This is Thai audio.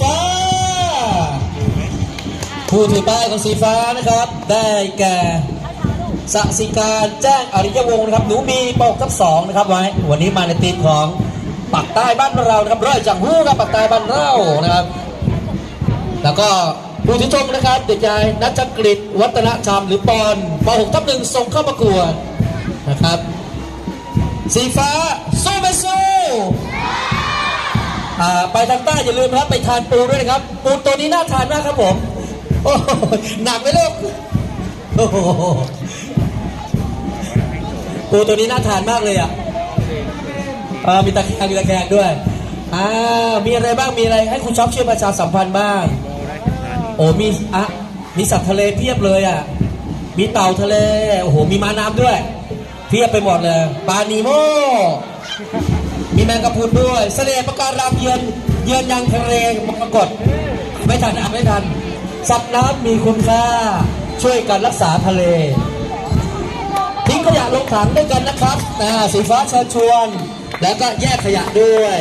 ฟ้าผู้ถือป้ายของสีฟ้านะครับ ได้แก่สสิการแจ้งอริยวงศ์นะครับหนูมีปกทับสองนะครับไว้ วันนี้มาในทีมของปักใต้บ้านเรานะครับร้อยจังหู้ครับปักใต้บ้านเรานะครับ แล้วก็ผู้ถือธงนะครับเด็กชายนัชกฤษวัฒนธรรมหรือปอนปหกทับหนึ่งส่งเข้าประกวดนะครับ สีฟ้า ไปทางใต้อย่าลืมนะครับไปทานปูด้วยนะครับ ปูตัวนี้น่าทานมากครับผมโอ้หนักไหมลูกโอ้โหปูตัวนี้น่าทานมากเลยอะมีตะแคงมีตะแคงด้วยอ่ามีอะไรบ้างมีอะไรให้คุณช็อปช่วยประชาสัมพันธ์บ้าง โอ้มีอะมีสัตว์ทะเลเพียบเลยอะมีเต่าทะเลโอ้โหมีม้าน้ำด้วย เพียบไปหมดเลยปลานีโม มีแมงกะพรุนด้วยเสน่ห์ประการังเยือนเยือนยังทะเลมรกตไม่ทันอะไม่ทัน สัตว์น้ำมีคุณค่า ช่วยกันรักษาทะเล ทิ้งขยะลงถังด้วยกันนะครับสีฟ้าเชิญชวน แล้วก็แยกขยะด้วย